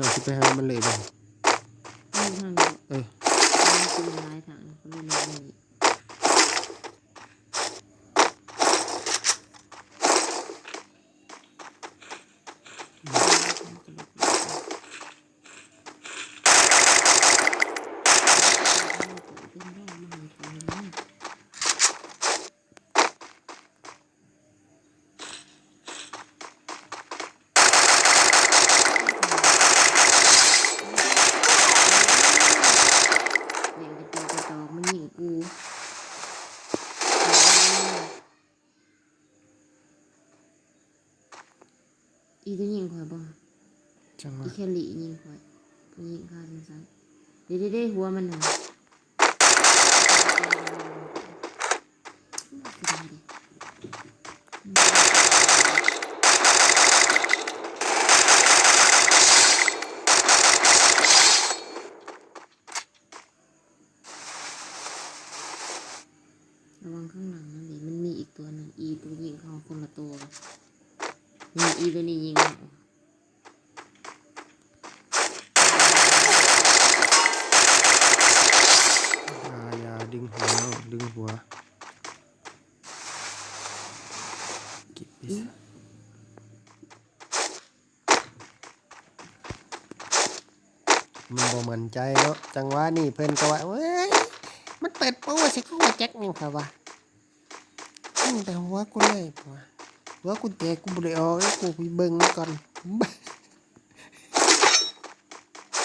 จ้าสิไปหามันเลยบ่ ไม่ทางเดียว เออ มันคือหลายทางก็เลยมานี่ เด็กกระจอกกระจอกมันยิงกู อีตัวยิงข่อยบ่จังอีว่าแคลิยิงข่อยผู้ยิงฆ่าจังซั่นเดี๋ยวได้หัวมันน่ะสิได้ดิระวังข้างหลังนั่นดิมันมีอีกตัวหนึ่งอีตัวยิงเขาคนละตัวกัน นี่อีตัวนี้ยิงอย่าดึงหัวดึงหัวเก็บไปซะมันบ่มั่นใจเนาะจังหวะนี่เพิ่นก็ว่าเว้ยมันเปิดโป้สิกูว่าแจ็คนี่ค่ะว่ายิงแต่หัวกูเลยวหั วกูแตกกูบ่ได้ออกแล้วกูไปเบิ่งก่อน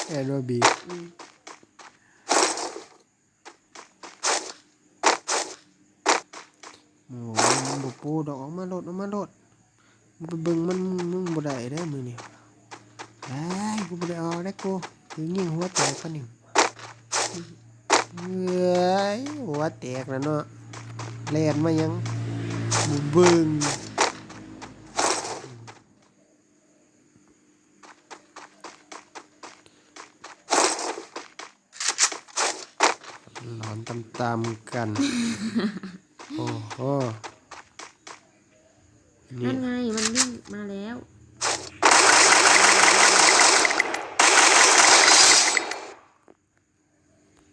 แอนว่าบีอืมโอ้ยมันบ่ปูดอกออกมาโลดออกมาโลดมึงไปเบิ่งมันมึงบ่ได้ได้อมือนี่ได้กูบ่ได้ออกได้กูถึงยิงหัวแตกปะนี่เอ้ยหัวแตกแล้วเนาะแล่นมายังบ่เบิ่ง หลอนตามๆกัน โอ้โหนี่นั่นไงมันวิ่งมาแล้ว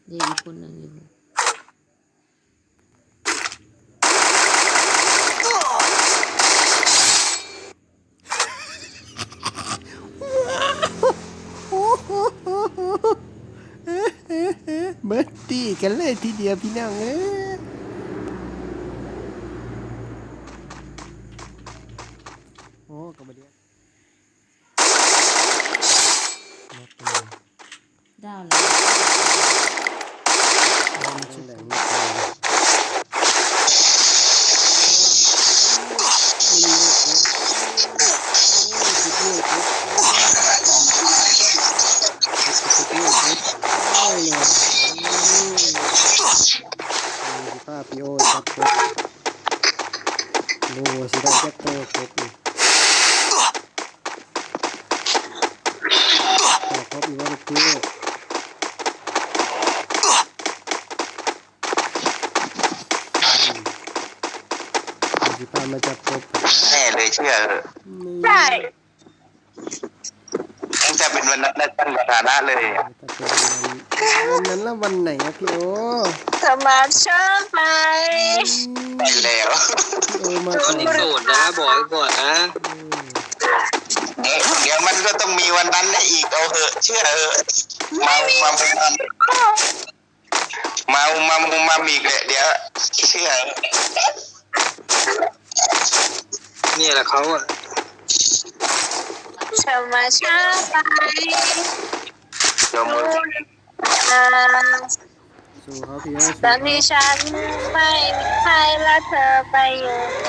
เด็กอีกคนหนึ่งอยู่ เบิร์ตตี้กันเลยที สิได้จักโตกบนี่ต่อครบอีกว่าลูกพี่สิพามาจับกบแน่เลยเชื่อเถอะใช่ตั้งแต่เป็นวันนั้นได้ตั้งสถานะเลย วันนั้นละวันไหนอะพี่โอสมาชาไปไปแล้วพี่โอมาตก่ออนนนี้โสดนะบอกไว้ก่อนนะเดี๋ยวเดี๋ยวมันก็ต้องมีวันนั้นได้อีกเอาเถอะเชื่อเถอะมามามามามามามาอีกเลยเดี๋ยวเชื่อนี่แหละเขาอะสมาชาไปเดี๋ยวมึง สู้เขาพี่โอตอนนี้ฉันไม่มีใครและเธอไปอยู่ไหน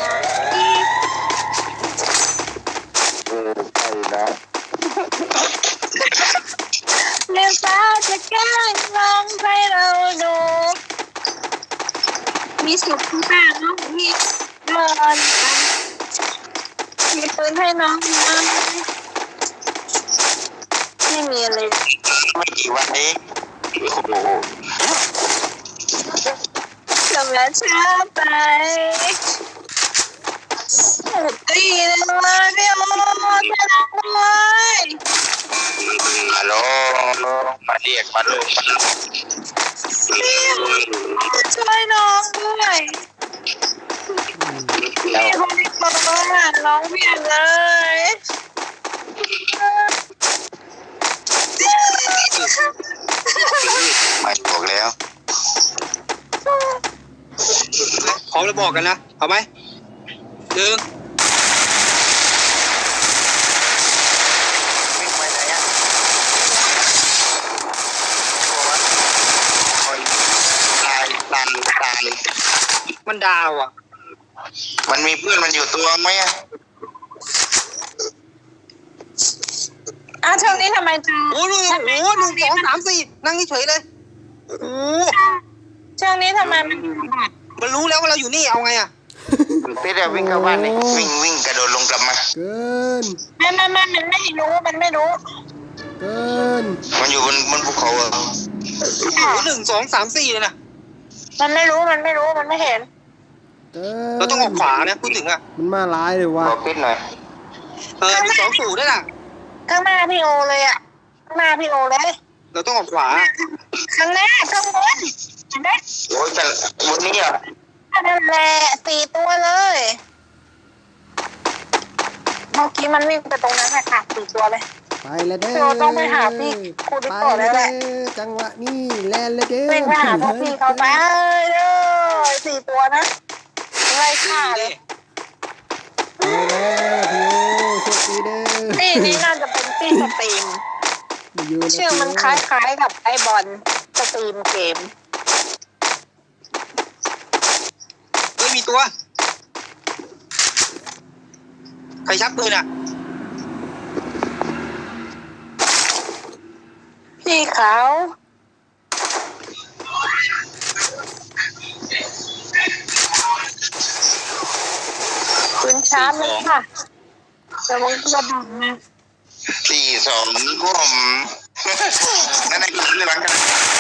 เออใช่นะเรื่องฟ้าจะแกล้งลองให้เราดูมีสุขที่บ้านน้องมีนอนมีปืนให้น้องไหมไม่มีอะไรไม่กี่วันนี้ โอ้โหสมาชาไปตีเลยพี่โอ้ชนะเลยโลมาเรียกมาเลยมาเลยช่วยน้องด้วยแล้วมีคนมาหาน้องเพียงเลย แล้วบอกกันนะ เอาไหมหนึ่งวิ่งไปไหนอะโอ้ยตายตายตายมันดาวอะ มันมีเพื่อนมันอยู่ตัวไหมอะอ้าวช่วงนี้ทำไมจ้าโอ้โหโอ้โหหนึ่งสองสามสี่นั่งเฉยๆเลย โอ้โหช่วงนี้ทำไมมัน มันรู้แล้วว่าเราอยู่นี่เอาไงอะพี่เดี๋ยววิ่งเข้าบ้านนี่วิ่งวิ่งกระโดดลงกลับมา เกิน ไม่ไม่ไม่มันไม่รู้มันไม่รู้เกิน มันอยู่บนบนภูเขาอะโอ้โหหนึ่งสองสามสี่เลยนะมันไม่รู้มันไม่รู้มันไม่เห็น เกิน เราต้องออกขวานะพูดถึงอะมันมาร้ายเลยว่ะบอกพิษหน่อยเออมีสองสูตรด้วยล่ะข้างหน้าพี่โอเลยอะข้างหน้าพี่โอเลยเราต้องออกขวาข้างหน้าข้างบนเห็นไหม โอ้ยแต่บนนี้อะนั่นแหละสี่ตัวเลย เมื่อกี้มันวิ่งไปตรงนั้นแหละค่ะสี่ตัวเลย ไปแล้วเด้อเราต้องไปหาพี่ครูดิไปโก้แล้แล้ววแหเด้ละอจังหวะนี้แลนเลยเด้อวิ่งไปหาพวกพี่เขาไปเลยสี่ตัวนะไล่ฆ่าเลยไปแล้วพี่โอโชคดีเด้อตี้นี้น่าจะเป็นตี้สตรีมมาอยู่แล้วชื่อมันคล้ายๆกับไอบอลสตรีมเกม เฮ้ยมี ตัว ใครชักปืนอะ พี่เขาปืนชาร์จเลยค่ะแต่มันกระดังนะสี่สองร่วมนั่นไอ้หลังกัน